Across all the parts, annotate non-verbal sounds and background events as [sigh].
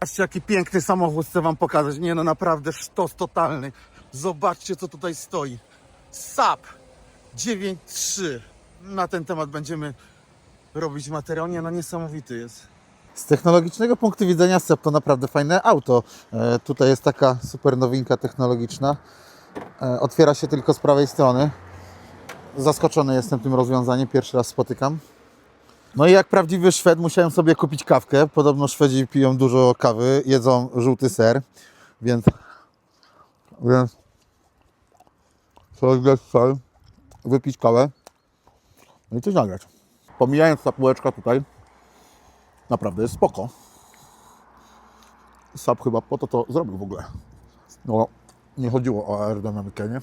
Patrzcie, jaki piękny samochód chcę wam pokazać. Nie no, naprawdę sztos totalny. Zobaczcie, co tutaj stoi. SAP 9.3. Na ten temat będziemy robić materiał. Nie no, niesamowity jest. Z technologicznego punktu widzenia SAP to naprawdę fajne auto. E, tutaj jest taka super nowinka technologiczna. E, otwiera się tylko z prawej strony. Zaskoczony jestem tym rozwiązaniem. Pierwszy raz spotykam. No i jak prawdziwy Szwed musiałem sobie kupić kawkę. Podobno Szwedzi piją dużo kawy, jedzą żółty ser, więc więc zjeść ser, wypić kawę no i coś nagrać. Pomijając ta półeczka tutaj, naprawdę jest spoko. Sap chyba po to to zrobił w ogóle. No, nie chodziło o aerodynamikę, nie?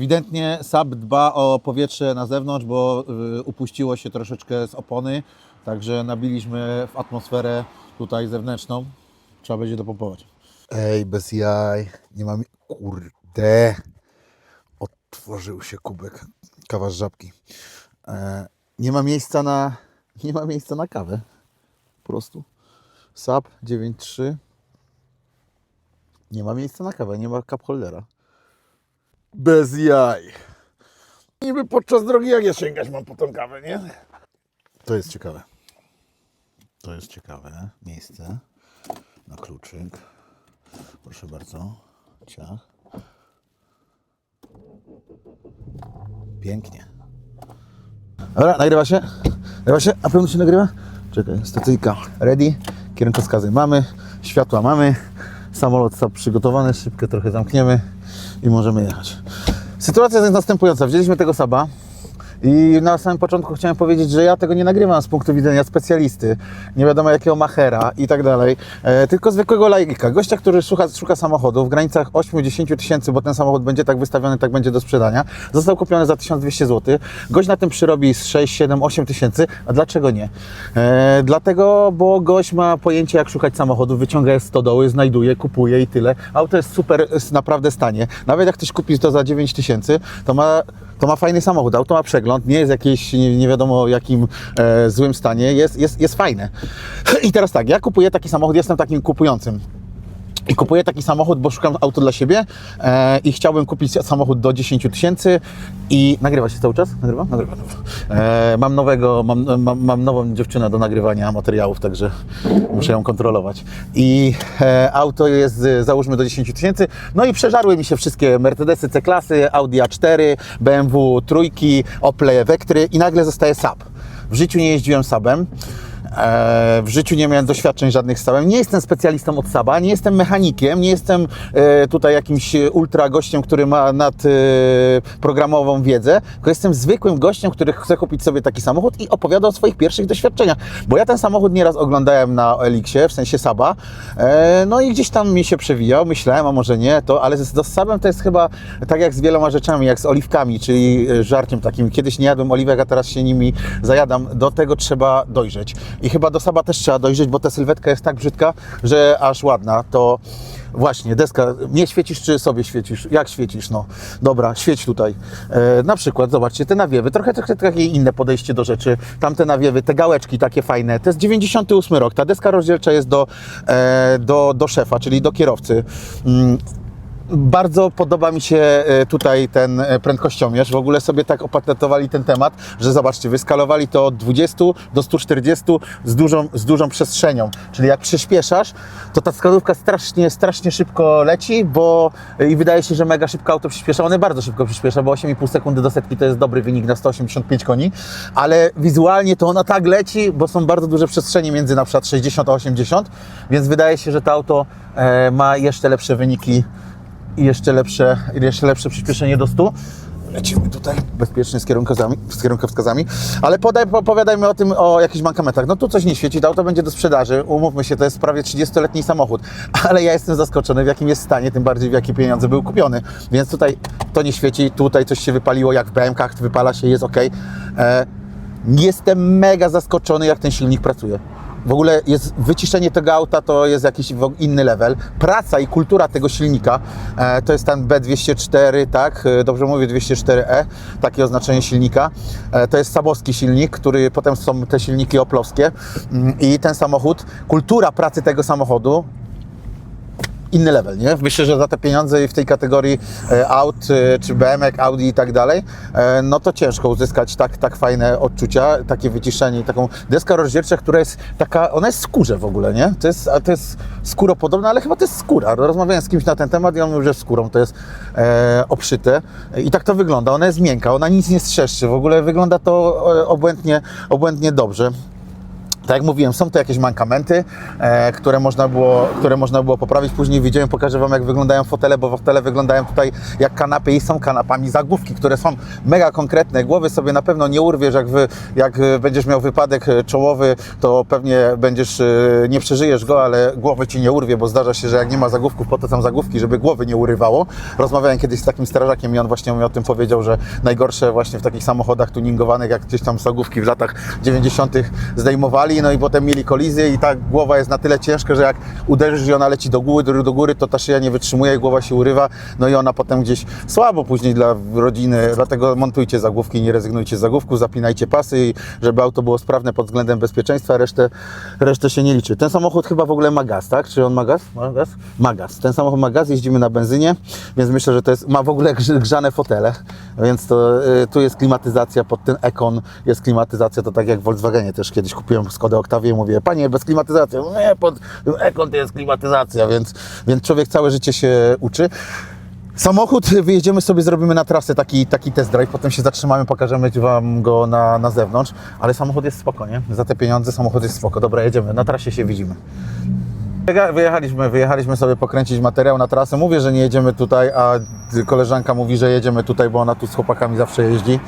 Ewidentnie SAP dba o powietrze na zewnątrz, bo y, upuściło się troszeczkę z opony, także nabiliśmy w atmosferę tutaj zewnętrzną. Trzeba będzie dopompować. Ej, bez jaj. Nie mam... Kurde. Otworzył się kubek. Kawa z żabki. E, nie ma miejsca na... [laughs] Nie ma miejsca na kawę. Po prostu. SAP 9.3. Nie ma miejsca na kawę, nie ma cup holdera. Bez jaj. Niby podczas drogi jak ja sięgać mam po tą kawę, nie? To jest ciekawe. To jest ciekawe miejsce na kluczyk. Proszę bardzo. Ciach. Pięknie. Dobra, nagrywa się? Nagrywa się? A pewno się nagrywa? Czekaj, stacyjka ready. Kierunkowskazy mamy, światła mamy. Samolot przygotowany, szybkę trochę zamkniemy i możemy jechać. Sytuacja jest następująca. Wzięliśmy tego Saba i na samym początku chciałem powiedzieć, że ja tego nie nagrywam z punktu widzenia specjalisty, nie wiadomo jakiego machera i tak dalej, e, tylko zwykłego laika. Gościa, który szuka, szuka samochodu w granicach 8-10 tysięcy, bo ten samochód będzie tak wystawiony, tak będzie do sprzedania. Został kupiony za 1200 zł. Gość na tym przyrobi z 6, 7, 8 tysięcy, a dlaczego nie? E, dlatego, bo gość ma pojęcie jak szukać samochodu, wyciąga je z stodoły, znajduje, kupuje i tyle. Auto jest super, jest naprawdę stanie. Nawet jak ktoś kupi to za 9 tysięcy, to ma to ma fajny samochód, auto ma przegląd, nie jest jakieś nie, nie wiadomo jakim e, złym stanie, jest, jest, jest fajne. [clears throat] I teraz tak, ja kupuję taki samochód, jestem takim kupującym. I kupuję taki samochód, bo szukam auto dla siebie e, i chciałbym kupić samochód do 10 tysięcy i nagrywa się cały czas? Nagrywa? Nagrywa. E, mam nowego, mam, mam, mam nową dziewczynę do nagrywania materiałów, także muszę ją kontrolować. I e, auto jest e, załóżmy do 10 tysięcy, no i przeżarły mi się wszystkie Mercedesy C-klasy, Audi A4, BMW trójki, Opel Vectry i nagle zostaje Saab. W życiu nie jeździłem Saabem. E, w życiu nie miałem doświadczeń żadnych z Saabem. Nie jestem specjalistą od Saaba, nie jestem mechanikiem, nie jestem e, tutaj jakimś ultra gościem, który ma nad e, programową wiedzę, tylko jestem zwykłym gościem, który chce kupić sobie taki samochód i opowiada o swoich pierwszych doświadczeniach. Bo ja ten samochód nieraz oglądałem na Elixie, w sensie Saba, e, no i gdzieś tam mi się przewijał, myślałem, a może nie, to, ale z, z Sabem to jest chyba tak jak z wieloma rzeczami, jak z oliwkami, czyli e, żarciem takim. Kiedyś nie jadłem oliwek, a teraz się nimi zajadam. Do tego trzeba dojrzeć. I chyba do Saba też trzeba dojrzeć, bo ta sylwetka jest tak brzydka, że aż ładna. To właśnie, deska, mnie świecisz czy sobie świecisz? Jak świecisz? No, dobra, świeć tutaj. E, na przykład, zobaczcie, te nawiewy, trochę, trochę takie inne podejście do rzeczy. Tamte nawiewy, te gałeczki takie fajne. To jest 98 rok. Ta deska rozdzielcza jest do, e, do, do szefa, czyli do kierowcy. Mm, bardzo podoba mi się e, tutaj ten e, prędkościomierz. W ogóle sobie tak opatentowali ten temat, że zobaczcie, wyskalowali to od 20 do 140 z dużą, z dużą przestrzenią. Czyli jak przyspieszasz, to ta wskazówka strasznie, strasznie szybko leci, bo i wydaje się, że mega szybko auto przyspiesza. One bardzo szybko przyspiesza, bo 8,5 sekundy do setki to jest dobry wynik na 185 koni, ale wizualnie to ona tak leci, bo są bardzo duże przestrzenie między na przykład 60 a 80, więc wydaje się, że to auto e, ma jeszcze lepsze wyniki i jeszcze lepsze, jeszcze lepsze przyspieszenie do 100. Lecimy tutaj bezpiecznie z kierunkowskazami, z kierunkowskazami. ale podaj, opowiadajmy o tym, o jakichś mankamentach. No tu coś nie świeci, to auto będzie do sprzedaży, umówmy się, to jest prawie 30-letni samochód, [laughs] ale ja jestem zaskoczony w jakim jest stanie, tym bardziej w jakie pieniądze był kupiony, więc tutaj to nie świeci, tutaj coś się wypaliło, jak w BMK, wypala się, jest ok. E, jestem mega zaskoczony, jak ten silnik pracuje. W ogóle jest wyciszenie tego auta, to jest jakiś inny level. Praca i kultura tego silnika, e, to jest ten B204, tak, e, dobrze mówię, 204E, takie oznaczenie silnika. E, to jest sabowski silnik, który potem są te silniki oplowskie Mm, i ten samochód, kultura pracy tego samochodu inny level, nie? Myślę, że za te pieniądze w tej kategorii e, aut, e, czy BMW, Audi i tak dalej, e, no to ciężko uzyskać tak, tak fajne odczucia, takie wyciszenie i taką deskę rozdzielczą, która jest taka, ona jest skórze w ogóle, nie? To jest, to jest skóropodobna, ale chyba to jest skóra. Rozmawiałem z kimś na ten temat i on mówił, że skórą to jest e, obszyte i tak to wygląda. Ona jest miękka, ona nic nie strzeszczy, w ogóle wygląda to obłędnie, obłędnie dobrze. Tak jak mówiłem, są to jakieś mankamenty, e, które, można było, które można było poprawić. Później widziałem, pokażę Wam, jak wyglądają fotele, bo fotele wyglądają tutaj jak kanapy i są kanapami zagłówki, które są mega konkretne. Głowy sobie na pewno nie urwiesz, jak, wy, jak e, będziesz miał wypadek e, czołowy, to pewnie będziesz, e, nie przeżyjesz go, ale głowy Ci nie urwie, bo zdarza się, że jak nie ma zagłówków, po to są zagłówki, żeby głowy nie urywało. Rozmawiałem kiedyś z takim strażakiem i on właśnie mi o tym powiedział, że najgorsze właśnie w takich samochodach tuningowanych, jak gdzieś tam zagłówki w latach 90. zdejmowali, no i potem mieli kolizję i ta głowa jest na tyle ciężka, że jak uderzysz i ona leci do góry, do, góry, to ta szyja nie wytrzymuje głowa się urywa, no i ona potem gdzieś słabo później dla rodziny, dlatego montujcie zagłówki, nie rezygnujcie z zagłówków, zapinajcie pasy i żeby auto było sprawne pod względem bezpieczeństwa, resztę, resztę się nie liczy. Ten samochód chyba w ogóle ma gaz, tak? Czy on ma gaz? Ma gaz? Ma gaz. Ten samochód ma gaz, jeździmy na benzynie, więc myślę, że to jest, ma w ogóle grz- grzane fotele, więc to y, tu jest klimatyzacja pod ten Ekon, jest klimatyzacja, to tak jak w Volkswagenie też kiedyś kupiłem Skodę Octavię i mówię, panie, bez klimatyzacji, nie, pod Ekon to jest klimatyzacja, więc, więc człowiek całe życie się uczy. Samochód, wyjedziemy sobie, zrobimy na trasę taki, taki test drive, potem się zatrzymamy, pokażemy Wam go na, na zewnątrz, ale samochód jest spoko, nie? Za te pieniądze samochód jest spoko. Dobra, jedziemy, na trasie się widzimy. Wyjechaliśmy, wyjechaliśmy sobie pokręcić materiał na trasę. Mówię, że nie jedziemy tutaj, a koleżanka mówi, że jedziemy tutaj, bo ona tu z chłopakami zawsze jeździ.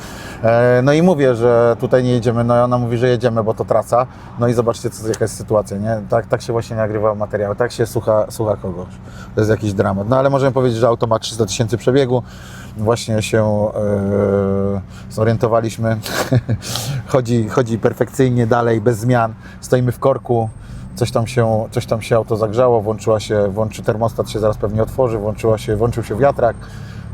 E, No i mówię, że tutaj nie jedziemy, no i ona mówi, że jedziemy, bo to trasa. No i zobaczcie, co, jaka jest sytuacja, nie? Tak, tak się właśnie nagrywa materiał, tak się słucha, słucha kogoś. To jest jakiś dramat. No ale możemy powiedzieć, że auto ma 300 tysięcy przebiegu. Właśnie się e, zorientowaliśmy. [laughs] chodzi, chodzi perfekcyjnie dalej, bez zmian. Stoimy w korku coś tam się, coś tam się auto zagrzało, włączyła się, włączy termostat się zaraz pewnie otworzy, włączyła się, włączył się wiatrak,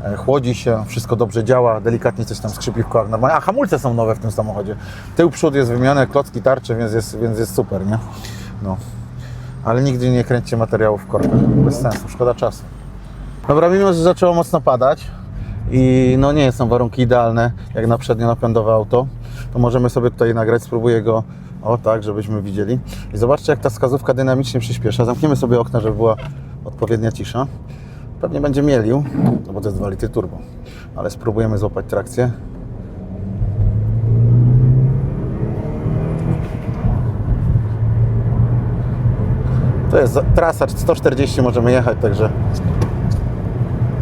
e, chłodzi się, wszystko dobrze działa, delikatnie coś tam skrzypi w kołach normalnie, a hamulce są nowe w tym samochodzie. Tył, przód jest wymieniony, klocki, tarcze, więc jest, więc jest super, nie? No. Ale nigdy nie kręćcie materiałów w korkach, bez sensu, szkoda czasu. Dobra, mimo że zaczęło mocno padać i no nie są warunki idealne, jak na przednionapędowe auto, to możemy sobie tutaj nagrać, spróbuję go o tak, żebyśmy widzieli. I zobaczcie, jak ta wskazówka dynamicznie przyspiesza. Zamkniemy sobie okna, żeby była odpowiednia cisza. Pewnie będzie mielił, no bo to jest 2 litry turbo, ale spróbujemy złapać trakcję. To jest trasa 140, możemy jechać, także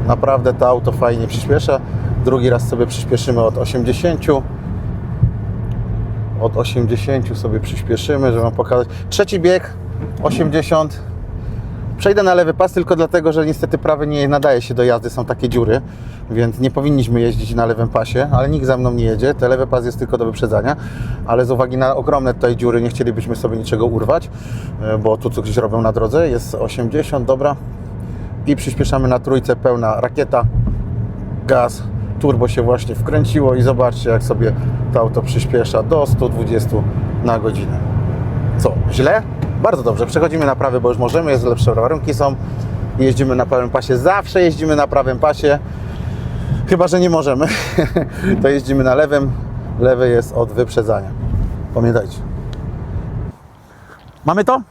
Naprawdę to auto fajnie przyspiesza. Drugi raz sobie przyspieszymy od 80. Od 80 sobie przyspieszymy, żeby Wam pokazać. Trzeci bieg 80. Przejdę na lewy pas tylko dlatego, że niestety prawy nie nadaje się do jazdy, są takie dziury, więc nie powinniśmy jeździć na lewym pasie, ale nikt za mną nie jedzie. Ten lewy pas jest tylko do wyprzedzania, ale z uwagi na ogromne tutaj dziury nie chcielibyśmy sobie niczego urwać, e, bo tu coś robią na drodze. Jest 80, dobra i przyspieszamy na trójce, pełna rakieta, gaz, turbo się właśnie wkręciło i zobaczcie jak sobie to auto przyspiesza do 120 na godzinę. Co, źle? Bardzo dobrze, przechodzimy na prawy, bo już możemy, jest lepsze warunki są, jeździmy na prawym pasie, zawsze jeździmy na prawym pasie, chyba, że nie możemy, [laughs] to jeździmy na lewym, lewy jest od wyprzedzania, pamiętajcie. Mamy to?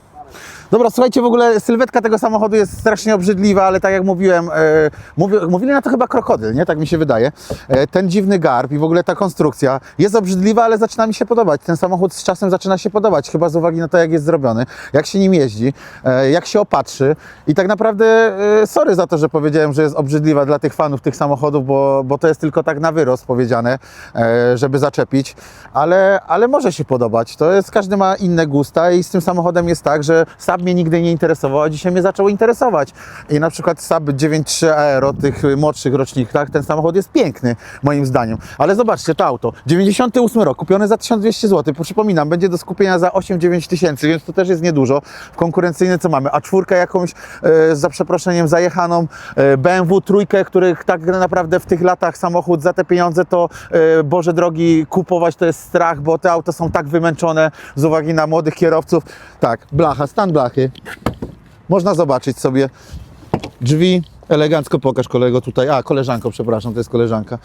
Dobra, słuchajcie, w ogóle sylwetka tego samochodu jest strasznie obrzydliwa, ale tak jak mówiłem, e, mówi, mówili na to chyba krokodyl, nie? Tak mi się wydaje. E, ten dziwny garb i w ogóle ta konstrukcja jest obrzydliwa, ale zaczyna mi się podobać. Ten samochód z czasem zaczyna się podobać, chyba z uwagi na to, jak jest zrobiony, jak się nim jeździ, e, jak się opatrzy. I tak naprawdę, e, sorry za to, że powiedziałem, że jest obrzydliwa dla tych fanów tych samochodów, bo, bo to jest tylko tak na wyrost powiedziane, e, żeby zaczepić, ale, ale może się podobać. To jest, każdy ma inne gusta i z tym samochodem jest tak, że sam Saab mnie nigdy nie interesował, a dzisiaj mnie zaczął interesować. I na przykład Saab 9.3 Aero, tych młodszych rocznikach, ten samochód jest piękny, moim zdaniem. Ale zobaczcie, to auto, 98 rok, kupione za 1200 zł, przypominam, będzie do skupienia za 8-9 tysięcy, więc to też jest niedużo. W konkurencyjny co mamy? A czwórkę jakąś, e, za przeproszeniem, zajechaną, e, BMW trójkę, których tak naprawdę w tych latach samochód za te pieniądze to, e, Boże drogi, kupować to jest strach, bo te auta są tak wymęczone z uwagi na młodych kierowców. Tak, blacha, stan Można zobaczyć sobie drzwi. Elegancko pokaż kolego tutaj. A, koleżanko, przepraszam, to jest koleżanka.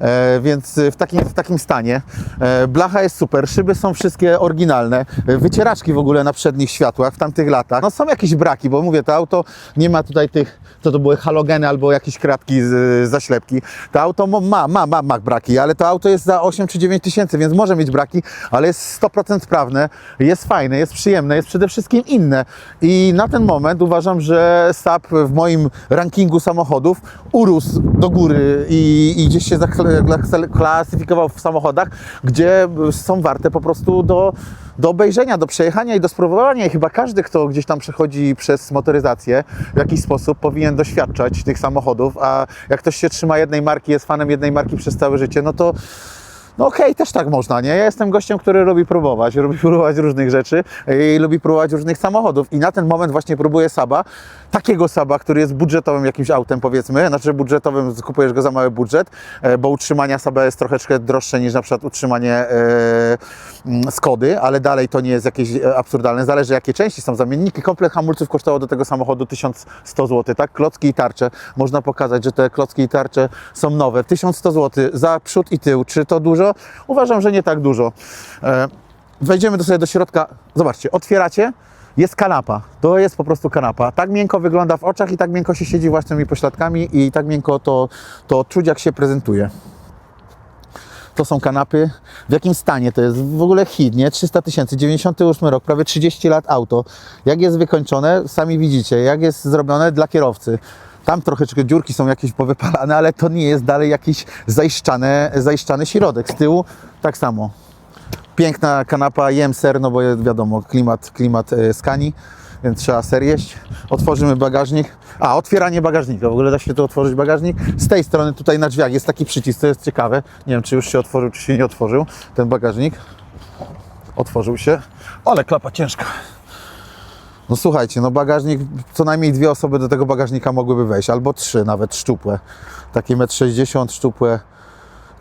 E, więc w takim, w takim stanie. E, blacha jest super, szyby są wszystkie oryginalne. E, wycieraczki w ogóle na przednich światłach w tamtych latach. No są jakieś braki, bo mówię, to auto nie ma tutaj tych, co to były halogeny albo jakieś kratki z zaślepki. To auto ma, ma, ma, ma braki, ale to auto jest za 8 czy 9 tysięcy, więc może mieć braki, ale jest 100% sprawne, jest fajne, jest przyjemne, jest przede wszystkim inne. I na ten moment uważam, że Saab w moim rankingu samochodów urósł do góry i, i gdzieś się klasyfikował w samochodach, gdzie są warte po prostu do, do obejrzenia, do przejechania i do spróbowania. I chyba każdy, kto gdzieś tam przechodzi przez motoryzację, w jakiś sposób powinien doświadczać tych samochodów, a jak ktoś się trzyma jednej marki, jest fanem jednej marki przez całe życie, no to no okej, też tak można, nie? Ja jestem gościem, który lubi próbować, lubi [laughs] próbować różnych rzeczy i lubi próbować różnych samochodów. I na ten moment właśnie próbuję Saba, takiego Saba, który jest budżetowym jakimś autem, powiedzmy, znaczy budżetowym, kupujesz go za mały budżet, e, bo utrzymania Saba jest troszeczkę droższe niż na przykład utrzymanie e, mm, Skody, ale dalej to nie jest jakieś e, absurdalne, zależy jakie części są zamienniki. Komplet hamulców kosztował do tego samochodu 1100 zł, tak? Klocki i tarcze, można pokazać, że te klocki i tarcze są nowe. 1100 zł za przód i tył, czy to dużo? Uważam, że nie tak dużo. E, Wejdziemy do sobie do środka. Zobaczcie, otwieracie, jest kanapa. To jest po prostu kanapa. Tak miękko wygląda w oczach i tak miękko się siedzi własnymi pośladkami i tak miękko to, to czuć, jak się prezentuje. To są kanapy. W jakim stanie to jest? W ogóle hit, nie? 300 tysięcy, 98 rok, prawie 30 lat auto. Jak jest wykończone, sami widzicie, jak jest zrobione dla kierowcy. Tam troszeczkę dziurki są jakieś powypalane, ale to nie jest dalej jakiś zaiszczany, zaiszczany środek. Z tyłu tak samo. Piękna kanapa, jem ser, no bo wiadomo, klimat, klimat e, skani, więc trzeba ser jeść. Otworzymy bagażnik. A, otwieranie bagażnika. W ogóle da się tu otworzyć bagażnik. Z tej strony tutaj na drzwiach jest taki przycisk, to jest ciekawe. Nie wiem, czy już się otworzył, czy się nie otworzył ten bagażnik. Otworzył się, ale klapa ciężka. No słuchajcie, no bagażnik, co najmniej dwie osoby do tego bagażnika mogłyby wejść, albo trzy nawet szczupłe. Takie 1,60 m szczupłe,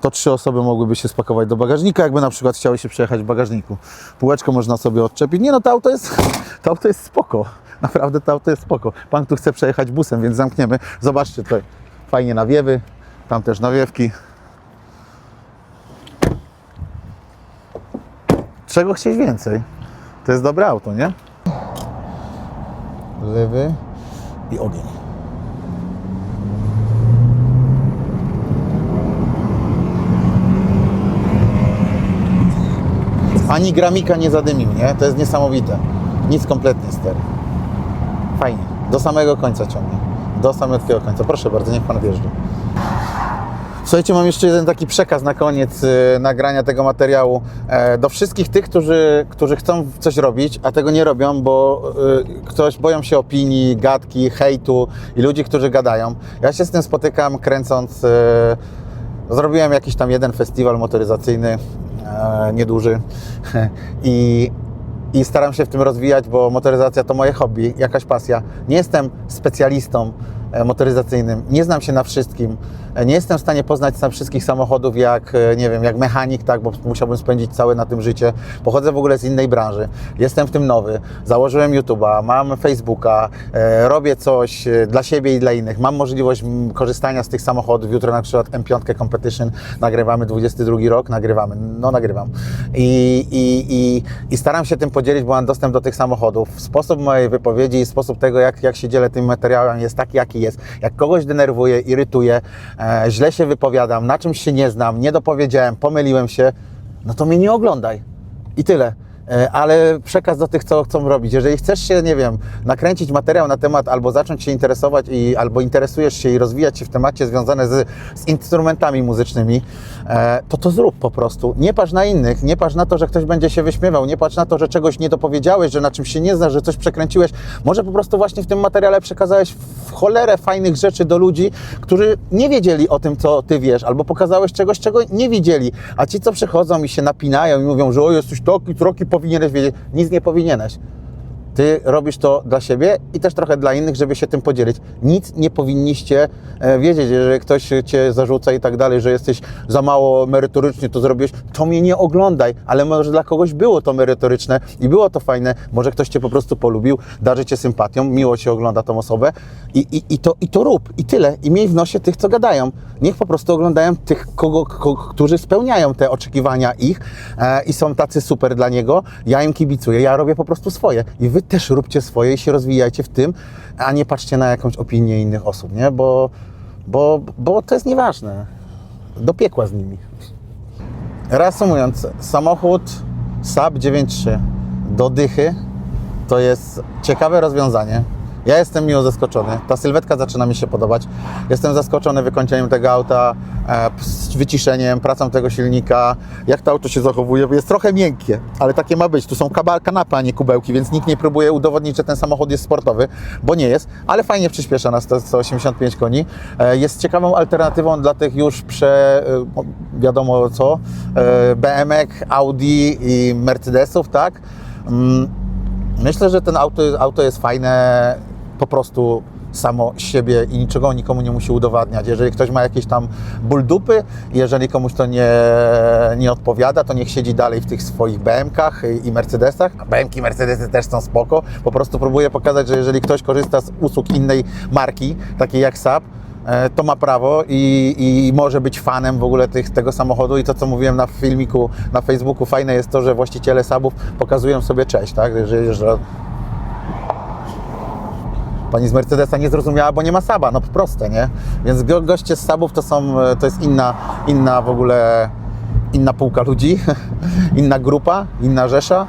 to trzy osoby mogłyby się spakować do bagażnika, jakby na przykład chciały się przejechać w bagażniku. Półeczko można sobie odczepić. Nie no, to auto jest, to auto jest spoko. Naprawdę to auto jest spoko. Pan tu chce przejechać busem, więc zamkniemy. Zobaczcie tutaj, fajnie nawiewy, tam też nawiewki. Czego chcieć więcej? To jest dobre auto, nie? Lewy i ogień. Ani gramika nie zadymił, nie? To jest niesamowite. Nic kompletnie ster. Fajnie. Do samego końca ciągnie. Do samego końca. Proszę bardzo, niech Pan wjeżdża. Słuchajcie, mam jeszcze jeden taki przekaz na koniec y, nagrania tego materiału. E, do wszystkich tych, którzy, którzy chcą coś robić, a tego nie robią, bo y, ktoś boją się opinii, gadki, hejtu i ludzi, którzy gadają. Ja się z tym spotykam kręcąc. Y, zrobiłem jakiś tam jeden festiwal motoryzacyjny, e, nieduży. [laughs] I i staram się w tym rozwijać, bo motoryzacja to moje hobby, jakaś pasja. Nie jestem specjalistą e, motoryzacyjnym, nie znam się na wszystkim, nie jestem w stanie poznać na wszystkich samochodów jak, e, nie wiem, jak mechanik, tak, bo musiałbym spędzić całe na tym życie. Pochodzę w ogóle z innej branży, jestem w tym nowy, założyłem YouTube'a, mam Facebooka, e, robię coś e, dla siebie i dla innych, mam możliwość korzystania z tych samochodów. Jutro na przykład M5 Competition nagrywamy 22 rok, nagrywamy, no nagrywam. I, i, i, i staram się tym podzielić, bo mam dostęp do tych samochodów. Sposób mojej wypowiedzi i sposób tego, jak, jak się dzielę tym materiałem jest taki, jaki jest. Jak kogoś denerwuję, irytuję, e, źle się wypowiadam, na czymś się nie znam, nie dopowiedziałem, pomyliłem się, no to mnie nie oglądaj. I tyle. E, ale przekaz do tych, co chcą robić. Jeżeli chcesz się, nie wiem, nakręcić materiał na temat albo zacząć się interesować i albo interesujesz się i rozwijać się w temacie związane z, z instrumentami muzycznymi, e, to to zrób po prostu. Nie patrz na innych, nie patrz na to, że ktoś będzie się wyśmiewał, nie patrz na to, że czegoś nie dopowiedziałeś, że na czymś się nie znasz, że coś przekręciłeś. Może po prostu właśnie w tym materiale przekazałeś w cholerę fajnych rzeczy do ludzi, którzy nie wiedzieli o tym, co ty wiesz, albo pokazałeś czegoś, czego nie wiedzieli. A ci, co przychodzą i się napinają i mówią, że o, jesteś taki, troki, powinieneś wiedzieć. Nic nie powinieneś. Ty robisz to dla siebie i też trochę dla innych, żeby się tym podzielić. Nic nie powinniście e, wiedzieć, jeżeli ktoś cię zarzuca i tak dalej, że jesteś za mało merytorycznie to zrobiłeś, to mnie nie oglądaj, ale może dla kogoś było to merytoryczne i było to fajne, może ktoś cię po prostu polubił, darzy cię sympatią, miło cię ogląda tą osobę i, i, i, to, i to rób, i tyle. I miej w nosie tych, co gadają. Niech po prostu oglądają tych, kogo, ko, którzy spełniają te oczekiwania ich e, i są tacy super dla niego. Ja im kibicuję, ja robię po prostu swoje i wy też róbcie swoje i się rozwijajcie w tym, a nie patrzcie na jakąś opinię innych osób, nie? Bo, bo, bo to jest nieważne. Do piekła z nimi. Reasumując, samochód Saab 9.3 do dychy to jest ciekawe rozwiązanie. Ja jestem miło zaskoczony. Ta sylwetka zaczyna mi się podobać. Jestem zaskoczony wykończeniem tego auta, e, wyciszeniem, pracą tego silnika, jak to auto się zachowuje. Jest trochę miękkie, ale takie ma być. Tu są kanapy, a nie kubełki, więc nikt nie próbuje udowodnić, że ten samochód jest sportowy, bo nie jest, ale fajnie przyspiesza na 100 185 koni. E, jest ciekawą alternatywą dla tych już prze, e, wiadomo co, BMW, Audi i Mercedesów, tak? Mm, Myślę, że ten auto, auto jest fajne po prostu samo siebie i niczego nikomu nie musi udowadniać. Jeżeli ktoś ma jakieś tam ból dupy, jeżeli komuś to nie, nie odpowiada, to niech siedzi dalej w tych swoich BM-kach i Mercedesach. A BM-ki Mercedesy też są spoko. Po prostu próbuję pokazać, że jeżeli ktoś korzysta z usług innej marki, takiej jak Saab, e, to ma prawo i, i może być fanem w ogóle tych, tego samochodu i to, co mówiłem na filmiku na Facebooku, fajne jest to, że właściciele Saabów pokazują sobie cześć, tak? Że, że Pani z Mercedesa nie zrozumiała, bo nie ma Saba, no proste, nie? Więc go, goście z Sabów to są, e, to jest inna, inna w ogóle, inna półka ludzi, [laughs] inna grupa, inna rzesza,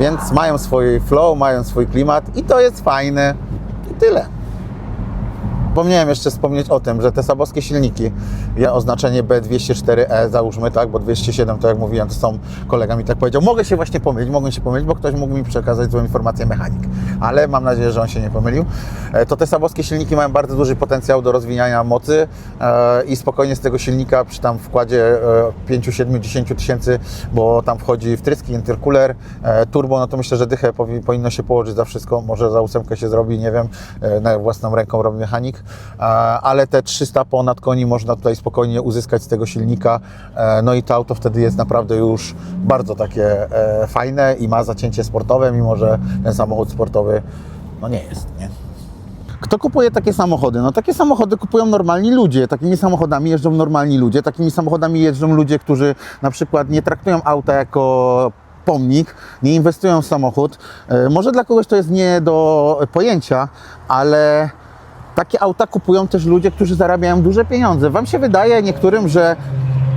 więc mają swój flow, mają swój klimat i to jest fajne i tyle. Zapomniałem jeszcze wspomnieć o tym, że te sabowskie silniki, ja oznaczenie B204E załóżmy, tak, bo 207 to jak mówiłem, to są, kolega mi tak powiedział, mogę się właśnie pomylić, mogę się pomylić, bo ktoś mógł mi przekazać złą informację mechanik, ale mam nadzieję, że on się nie pomylił. E, To te sabowskie silniki mają bardzo duży potencjał do rozwijania mocy e, i spokojnie z tego silnika przy tam wkładzie e, 5, 7, 10 tysięcy, bo tam wchodzi wtryski, intercooler, e, turbo, no to myślę, że dychę powi- powinno się położyć za wszystko, może za ósemkę się zrobi, nie wiem, e, na własną ręką robi mechanik, E, ale te 300 ponad koni można tutaj spokojnie uzyskać z tego silnika, e, no i to auto wtedy jest naprawdę już bardzo takie e, fajne i ma zacięcie sportowe, mimo że ten samochód sportowy no nie jest, nie? Kto kupuje takie samochody? No takie samochody kupują normalni ludzie. Takimi samochodami jeżdżą normalni ludzie. Takimi samochodami jeżdżą ludzie, którzy na przykład nie traktują auta jako pomnik, nie inwestują w samochód. Może dla kogoś to jest nie do pojęcia, ale takie auta kupują też ludzie, którzy zarabiają duże pieniądze. Wam się wydaje niektórym, że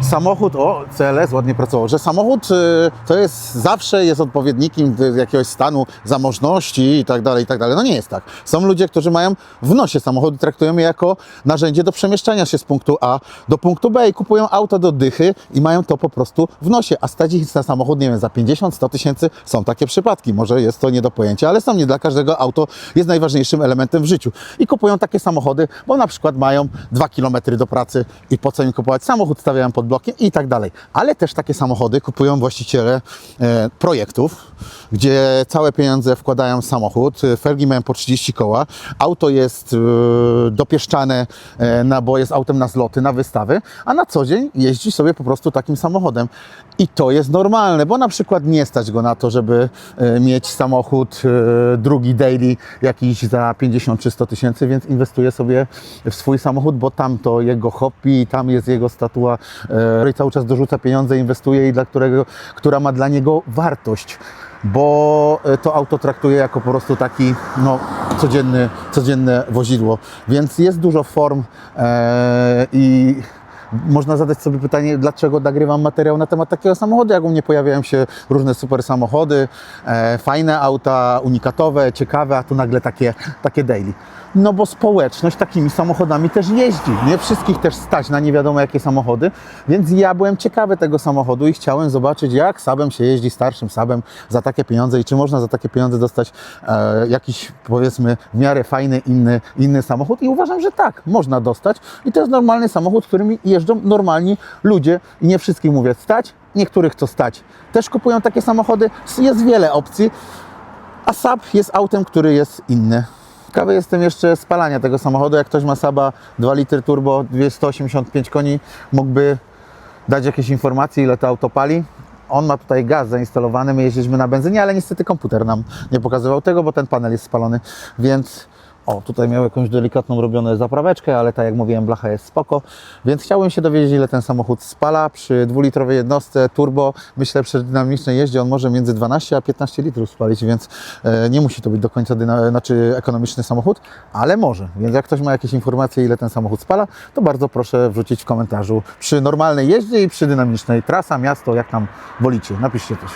samochód, o CLS ładnie pracował, że samochód y, to jest zawsze jest odpowiednikiem y, jakiegoś stanu zamożności i tak dalej, i tak dalej. No nie jest tak. Są ludzie, którzy mają w nosie samochody, traktują je jako narzędzie do przemieszczania się z punktu A do punktu B i kupują auto do dychy i mają to po prostu w nosie, a stać ich na samochód, nie wiem, za 50-100 tysięcy. Są takie przypadki, może jest to nie do pojęcia, ale są nie dla każdego auto jest najważniejszym elementem w życiu. I kupują takie samochody, bo na przykład mają 2 km do pracy i po co im kupować samochód, stawiają pod i tak dalej. Ale też takie samochody kupują właściciele e, projektów, gdzie całe pieniądze wkładają w samochód, felgi mają po 30 koła, auto jest e, dopieszczane, e, na, bo jest autem na zloty, na wystawy, a na co dzień jeździ sobie po prostu takim samochodem. I to jest normalne, bo na przykład nie stać go na to, żeby mieć samochód drugi daily jakiś za 50 czy 100 tysięcy, więc inwestuje sobie w swój samochód, bo tam to jego hobby, tam jest jego statua, e, i cały czas dorzuca pieniądze, inwestuje i dla którego, która ma dla niego wartość bo e, to auto traktuje jako po prostu taki no, codzienny, codzienne wozidło. Więc jest dużo form e, i Można zadać sobie pytanie, dlaczego nagrywam materiał na temat takiego samochodu, jak u mnie pojawiają się różne super samochody, e, fajne auta, unikatowe, ciekawe, a tu nagle takie, takie daily. No bo społeczność takimi samochodami też jeździ. Nie wszystkich też stać na nie wiadomo jakie samochody, więc ja byłem ciekawy tego samochodu i chciałem zobaczyć, jak sabem się jeździ, starszym sabem za takie pieniądze i czy można za takie pieniądze dostać e, jakiś powiedzmy w miarę fajny inny, inny samochód i uważam, że tak, można dostać i to jest normalny samochód, którym jeżdżą normalni ludzie i nie wszystkich mówię stać, niektórych to stać. Też kupują takie samochody, jest wiele opcji, a Saab jest autem, który jest inny. Ciekawy jestem jeszcze spalania tego samochodu. Jak ktoś ma Saba 2 litry turbo, 285 koni, mógłby dać jakieś informacje, ile to auto pali. On ma tutaj gaz zainstalowany, my jeździliśmy na benzynie, ale niestety komputer nam nie pokazywał tego, bo ten panel jest spalony, więc o, tutaj miał jakąś delikatną robioną zapraweczkę, ale tak jak mówiłem, blacha jest spoko, więc chciałbym się dowiedzieć, ile ten samochód spala przy dwulitrowej jednostce turbo. Myślę, przy dynamicznej jeździe on może między 12 a 15 litrów spalić, więc e, nie musi to być do końca znaczy ekonomiczny samochód, ale może. Więc jak ktoś ma jakieś informacje, ile ten samochód spala, to bardzo proszę wrzucić w komentarzu przy normalnej jeździe i przy dynamicznej. Trasa, miasto, jak tam wolicie. Napiszcie też.